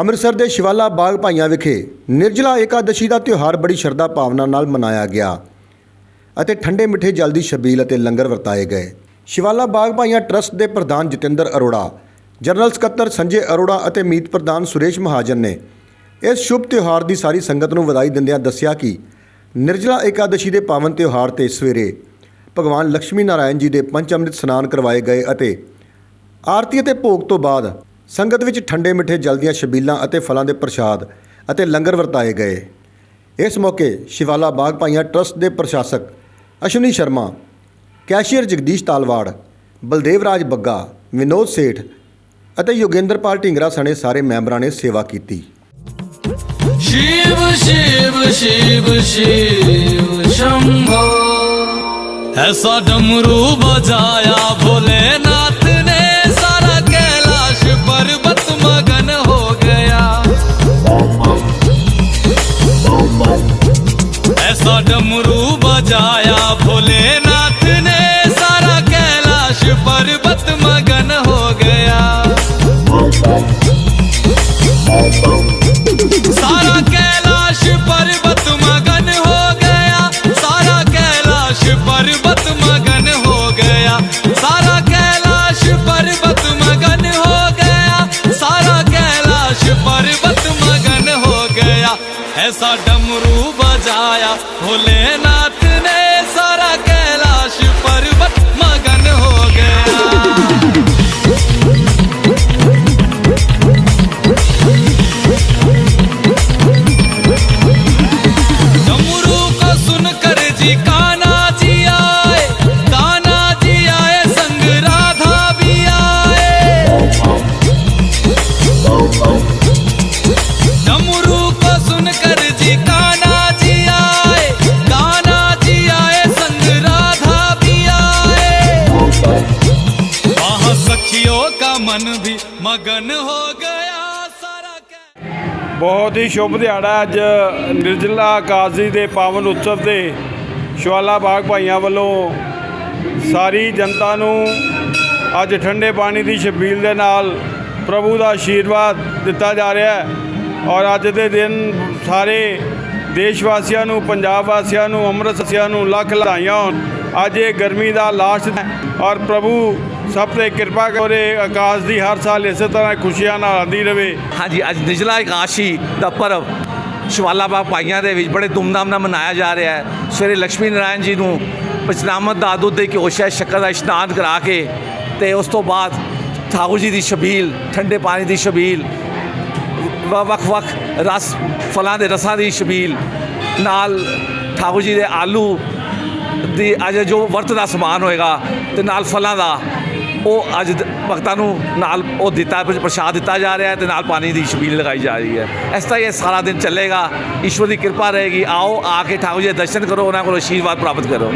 ਅੰਮ੍ਰਿਤਸਰ ਦੇ ਸ਼ਿਵਾਲਾ ਬਾਗ ਭਾਈਆਂ ਵਿਖੇ ਨਿਰਜਲਾ ਏਕਾਦਸ਼ੀ ਦਾ ਤਿਉਹਾਰ ਬੜੀ ਸ਼ਰਧਾ ਭਾਵਨਾ ਨਾਲ ਮਨਾਇਆ ਗਿਆ ਅਤੇ ਠੰਡੇ ਮਿੱਠੇ ਜਲ ਦੀ ਛਬੀਲ ਅਤੇ ਲੰਗਰ ਵਰਤਾਏ ਗਏ। ਸ਼ਿਵਾਲਾ ਬਾਗ ਭਾਈਆਂ ਟਰਸਟ ਦੇ ਪ੍ਰਧਾਨ ਜਤਿੰਦਰ ਅਰੋੜਾ, ਜਨਰਲ ਸਕੱਤਰ ਸੰਜੇ ਅਰੋੜਾ ਅਤੇ ਮੀਤ ਪ੍ਰਧਾਨ ਸੁਰੇਸ਼ ਮਹਾਜਨ ਨੇ ਇਸ ਸ਼ੁਭ ਤਿਉਹਾਰ ਦੀ ਸਾਰੀ ਸੰਗਤ ਨੂੰ ਵਧਾਈ ਦਿੰਦਿਆਂ ਦੱਸਿਆ ਕਿ ਨਿਰਜਲਾ ਏਕਾਦਸ਼ੀ ਦੇ ਪਾਵਨ ਤਿਉਹਾਰ ਤੇ ਸਵੇਰੇ ਭਗਵਾਨ ਲక్ష్ਮੀ ਨਾਰਾਇਣ ਜੀ ਦੇ ਪੰਚ ਅੰਮ੍ਰਿਤ ਸਨਾਨ ਕਰਵਾਏ ਗਏ ਅਤੇ ਆਰਤੀ ਅਤੇ ਭੋਗ ਤੋਂ ਬਾਅਦ ਸੰਗਤ ਵਿੱਚ ਠੰਡੇ ਮਿੱਠੇ ਜਲ ਦੀਆਂ ਛਬੀਲਾਂ ਅਤੇ ਫਲਾਂ ਦੇ ਪ੍ਰਸ਼ਾਦ ਅਤੇ ਲੰਗਰ ਵਰਤਾਏ ਗਏ। ਇਸ ਮੌਕੇ ਸ਼ਿਵਾਲਾ ਬਾਗ ਭਾਈਆਂ ਟਰਸਟ ਦੇ ਪ੍ਰਸ਼ਾਸਕ ਅਸ਼ਵਨੀ ਸ਼ਰਮਾ, ਕੈਸ਼ੀਅਰ ਜਗਦੀਸ਼ ਤਾਲਵਾੜ, ਬਲਦੇਵ ਰਾਜ ਬੱਗਾ, ਵਿਨੋਦ ਸੇਠ ਅਤੇ ਯੋਗੇਂਦਰਪਾਲ ਢਿੰਗਰਾ ਸਣੇ ਸਾਰੇ ਮੈਂਬਰਾਂ ਨੇ ਸੇਵਾ ਕੀਤੀ। ਸ਼ਿਵ ਸ਼ਿਵ ਸ਼ਿਵ ਸ਼ਿਵ, ਸ਼ੰਭੋ। ਐਸਾ ਡਮਰੂ ਬਜਾਇਆ ਭੋਲੇ बजाया भोलेनाथ ने, सारा कैलाश पर्वत मगन हो गया। सारा कैलाश पर्वत मगन हो गया, सारा कैलाश पर्वत मगन हो गया। सारा कैलाश पर्वत मगन हो गया, सारा कैलाश पर्वत मगन हो गया। ऐसा डमरू बजाया भोलेनाथ ਮਨ ਵੀ ਮਗਨ ਹੋ ਗਿਆ ਸਾਰਾ ਬਹੁਤ ਹੀ ਸ਼ੁਭ ਦਿਹਾੜਾ ਅੱਜ ਨਿਰਜਲਾ ਕਾਜ਼ੀ ਦੇ ਪਾਵਨ ਉਤਸਵ ਤੇ ਸ਼ਵਾਲਾ ਬਾਗ ਭਾਈਆਂ ਵੱਲੋਂ ਸਾਰੀ ਜਨਤਾ ਨੂੰ ਅੱਜ ਠੰਡੇ ਪਾਣੀ ਦੀ ਛਬੀਲ ਦੇ ਨਾਲ ਪ੍ਰਭੂ ਦਾ ਆਸ਼ੀਰਵਾਦ ਦਿੱਤਾ ਜਾ ਰਿਹਾ ਹੈ ਔਰ ਅੱਜ ਦੇ ਦਿਨ ਸਾਰੇ ਦੇਸ਼ ਵਾਸੀਆਂ ਨੂੰ, ਪੰਜਾਬ ਵਾਸੀਆਂ ਨੂੰ ਅੰਮ੍ਰਿਤ ਵਾਸੀਆਂ ਨੂੰ ਲੱਖ ਲਾਈਆਂ ਹੋਣ। ਅੱਜ ਇਹ ਗਰਮੀ ਦਾ ਲਾਸਟ ਔਰ ਪ੍ਰਭੂ ਸਭ ਤੇ ਕਿਰਪਾ ਕਰੇ ਆਕਾਸ਼ ਦੀ ਹਰ ਸਾਲ ਇਸੇ ਤਰ੍ਹਾਂ ਖੁਸ਼ੀਆਂ ਨਾਲ ਆਉਂਦੀ ਰਹੇ ਹਾਂਜੀ, ਅੱਜ ਨਿਜਲਾ ਇਕਾਸ਼ੀ ਦਾ ਪਰਵ ਸ਼ਿਵਾਲਾ ਬਾਗ ਭਾਈਆਂ ਦੇ ਵਿੱਚ ਬੜੇ ਧੂਮਧਾਮ ਨਾਲ ਮਨਾਇਆ ਜਾ ਰਿਹਾ ਹੈ। ਸਵੇਰੇ ਲక్ష్ਮੀ ਨਾਰਾਇਣ ਜੀ ਨੂੰ ਪਚਨਾਮਤ ਦਾ ਦੁੱਧ ਦੇ ਕੇ ਹੋਸ਼ਾ ਸ਼ੱਕਰ ਦਾ ਇਸ਼ਨਾਨ ਕਰਾ ਕੇ ਤੇ ਉਸ ਤੋਂ ਬਾਅਦ ਠਾਕੁਰ ਜੀ ਦੀ ਸ਼ਬੀਲ ਠੰਡੇ ਪਾਣੀ ਦੀ ਛਬੀਲ, ਵ- ਵੱਖ-ਵੱਖ ਰਸ, ਫਲਾਂ ਦੇ ਰਸਾਂ ਦੀ ਸ਼ਬੀਲ ਨਾਲ ਠਾਕੁਰ ਜੀ ਦੇ ਆਲੂ ਦੀ ਅੱਜ ਜੋ ਵਰਤ ਦਾ ਸਮਾਨ ਹੋਏਗਾ ਤੇ ਨਾਲ ਫਲਾਂ ਦਾ ਉਹ ਅੱਜ ਭਗਤਾਂ ਨੂੰ ਨਾਲ ਉਹ ਦਿੱਤਾ ਪ੍ਰਸ਼ਾਦ ਦਿੱਤਾ ਜਾ ਰਿਹਾ ਹੈ ਤੇ ਨਾਲ ਪਾਣੀ ਦੀ ਛਬੀਲ ਲਗਾਈ ਜਾ ਰਹੀ ਹੈ। ਇਸ ਤਰ੍ਹਾਂ ਇਹ ਸਾਰਾ ਦਿਨ ਚੱਲੇਗਾ। ਈਸ਼ਵਰ ਦੀ ਕਿਰਪਾ ਰਹੇਗੀ। ਆਓ, ਆ ਕੇ ਠਾਕੁਰ ਜੀ ਦੇ ਦਰਸ਼ਨ ਕਰੋ, ਉਹਨਾਂ ਕੋਲ ਆਸ਼ੀਰਵਾਦ ਪ੍ਰਾਪਤ ਕਰੋ।